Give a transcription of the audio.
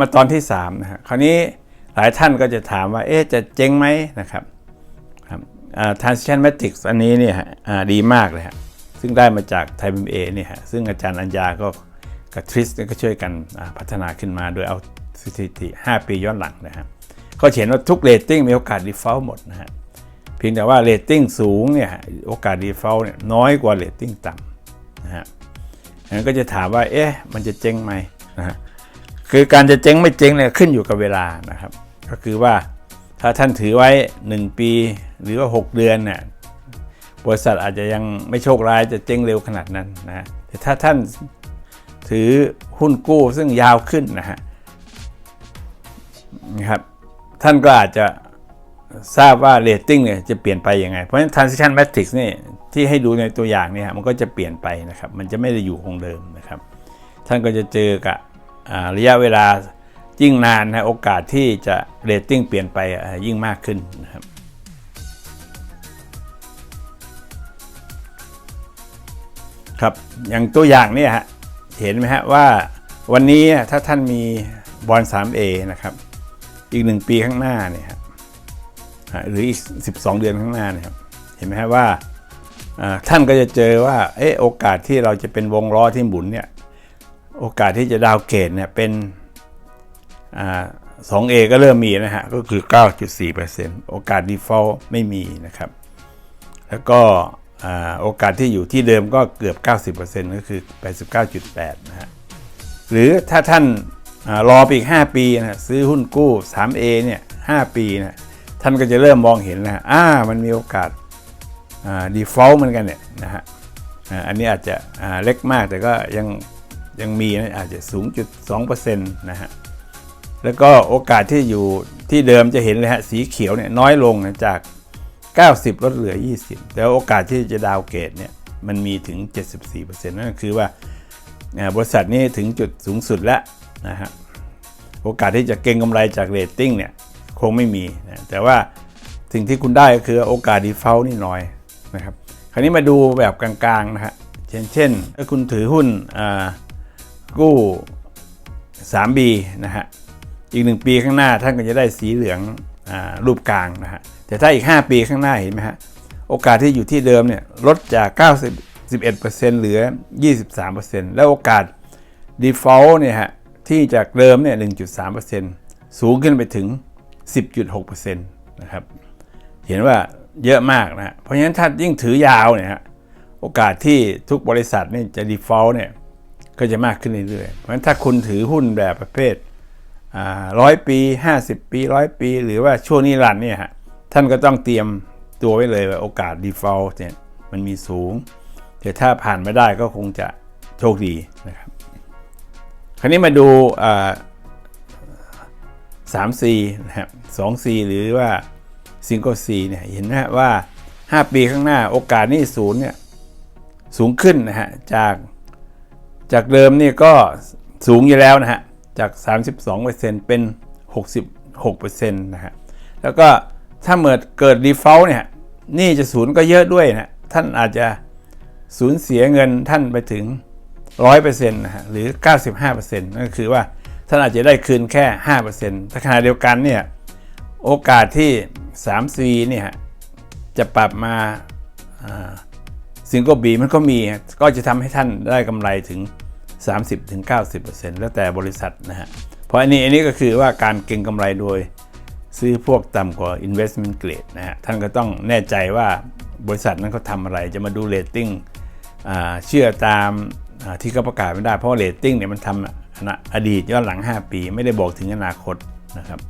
มาตอนที่3นะฮะคราวนี้หลายท่านก็จะถามว่าเอ๊ะจะเจ๊งไหมนะครับครับ transition matrix อันนี้เนี่ยดีมากเลยฮะซึ่งได้มาจากไทยบีเอเนี่ยฮะซึ่งอาจารย์อัญญาก็กับทริสก็ช่วยกันพัฒนาขึ้นมาโดยเอาสถิติ 5 ปีย้อนหลังนะฮะก็เห็นว่าทุกเรตติ้งมีโอกาส default หมดนะฮะเพียงแต่ว่าเรตติ้งสูงเนี่ยโอกาส default เนี่ยน้อยกว่าเรตติ้งต่ำนะฮะงั้นก็จะถามว่าเอ๊ะมันจะเจ๊งไหมนะฮะ คือการจะเจ๊งไม่เจ๊งเนี่ยขึ้นอยู่กับเวลานะครับ ก็คือว่าถ้าท่านถือไว้ 1 ปีหรือว่า 6 เดือนเนี่ยบริษัทอาจจะยังไม่โชคร้ายจะเจ๊งเร็วขนาดนั้นนะแต่ถ้าท่านถือหุ้นกู้ซึ่งยาวขึ้นนะฮะนะครับท่านก็อาจจะทราบว่าเรตติ้งเนี่ยจะเปลี่ยนไปยังไง เพราะฉะนั้น transition matrix นี่ที่ให้ดูในตัวอย่างเนี่ยมันก็จะเปลี่ยนไปนะครับ มันจะไม่ได้อยู่คงเดิมนะครับ ท่านก็จะเจอกับ ระยะเวลายิ่งนานนะโอกาสที่จะเรตติ้งเปลี่ยนไปยิ่งมากขึ้นนะครับครับอย่างตัวอย่างเนี่ยฮะเห็นไหมฮะว่าวันนี้ถ้าท่านมีบอล 3A นะครับ อีก 1 ปีข้างหน้าเนี่ยครับอ่าหรืออีก 12 เดือนข้างหน้านครับเห็นไหมฮะว่าอ่าท่านก็จะเจอว่าเออโอกาสที่เราจะเป็นวงล้อที่หมุนเนี่ย โอกาสที่จะดาวเกตเนี่ยเป็นสอ่า 2A ก็เริ่มมีนะฮะ ก็คือ 9.4%โอกาส default ไม่มีนะครับ แล้วก็อโอกาสที่อยู่ที่เดิมก็เกือบ 90%ก็คือ 89.8 นะฮะ หรือถ้าท่านอรอไปอีก 5 ปีนะซื้อหุ้นกู้ 3A เนี่ย5ปีนะท่านก็จะเริ่มมองเห็นแล้วอ่ามันมีโอกาสอ่า default เหมือนกันเนี่ยนะฮะอ่าอันนี้อาจจะเล็กมากแต่ก็ยัง ยังมีนะอาจจะ0.2%นะฮะแล้วก็โอกาสที่อยู่ที่เดิมจะเห็นเลยฮะสีเขียวเนี่ยน้อยลงนะจาก 90 ลดเหลือ 20 แต่โอกาสที่จะดาวเกรดเนี่ยมันมีถึง 74%นั่นก็คือว่าอ่าบริษัทนี้ถึงจุดสูงสุดแล้วนะฮะโอกาสที่จะเก็งกำไรจากเรตติ้งเนี่ยคงไม่มีนะแต่ว่าสิ่งที่คุณได้ก็คือโอกาส default นี่น้อยนะครับคราวนี้มาดูแบบกลางๆนะฮะเช่นเช่นถ้าคุณถือหุ้นอ่า กู้ 3B นะฮะ อีก 1 ปีข้างหน้าท่านก็จะได้สีเหลืองอรูปกลางนะฮะ แต่ถ้าอีก 5 ปีข้างหน้าเห็นไหมฮะ โอกาสที่อยู่ที่เดิมเนี่ยลดจาก91%เหลือ 23%แล้วโอกาส default เนี่ยฮะที่จากเดิมเนี่ย 1.3%สูงขึ้นไปถึง 10.6%นะครับ เห็นว่าเยอะมากนะฮะเพราะฉะนั้นถ้ายิ่งถือยาวเนี่ยฮะโอกาสที่ทุกบริษัทเนี่ยจะ default เนี่ย ก็จะมากขึ้นเรื่อยๆเพราะฉะนั้นถ้าคุณถือหุ้นแบบประเภทร้อยปี 50 ปีร้อยปี หรือว่าช่วงนี้รันเนี่ยฮะท่านก็ต้องเตรียมตัวไว้เลยว่าโอกาส default เนี่ยมันมีสูงแต่ถ้าผ่านไม่ได้ก็คงจะโชคดีนะครับ คราวนี้มาดูสาม C นะครับสอง C หรือว่า Single C เนี่ยเห็นนะว่า 5 ปีข้างหน้าโอกาสนี่ศูนย์เนี่ยสูงขึ้นนะฮะจาก จากเดิมนี่ก็สูงอยู่แล้วนะฮะ จาก 32%เป็น 66%นะฮะ แล้วก็ถ้าเมื่อเกิด default เนี่ยนี่จะศูนย์ก็เยอะด้วยนะ ท่านอาจจะสูญเสียเงินท่านไปถึง 100%นะฮะ หรือ 95%นั่นก็คือว่าท่านอาจจะได้คืนแค่ 5%ถ้าขณะเดียวกันเนี่ยโอกาสที่ 3C เนี่ยจะปรับมาซิงเกิลบีมันก็มี ก็จะทำให้ท่านได้กำไรถึง 30-90%แล้วแต่บริษัทนะฮะ เพราะอันนี้อันนี้ก็คือว่าการเก็งกำไรโดยซื้อพวกต่ำกว่า investment grade นะฮะ ท่านก็ต้องแน่ใจว่าบริษัทนั้นเขาทำอะไรจะมาดูเรตติ้งเชื่อตามที่เขาประกาศไม่ได้ เพราะเรตติ้งเนี่ยมันทำอดีตย้อนหลัง 5 ปี ไม่ได้บอกถึงอนาคตนะครับ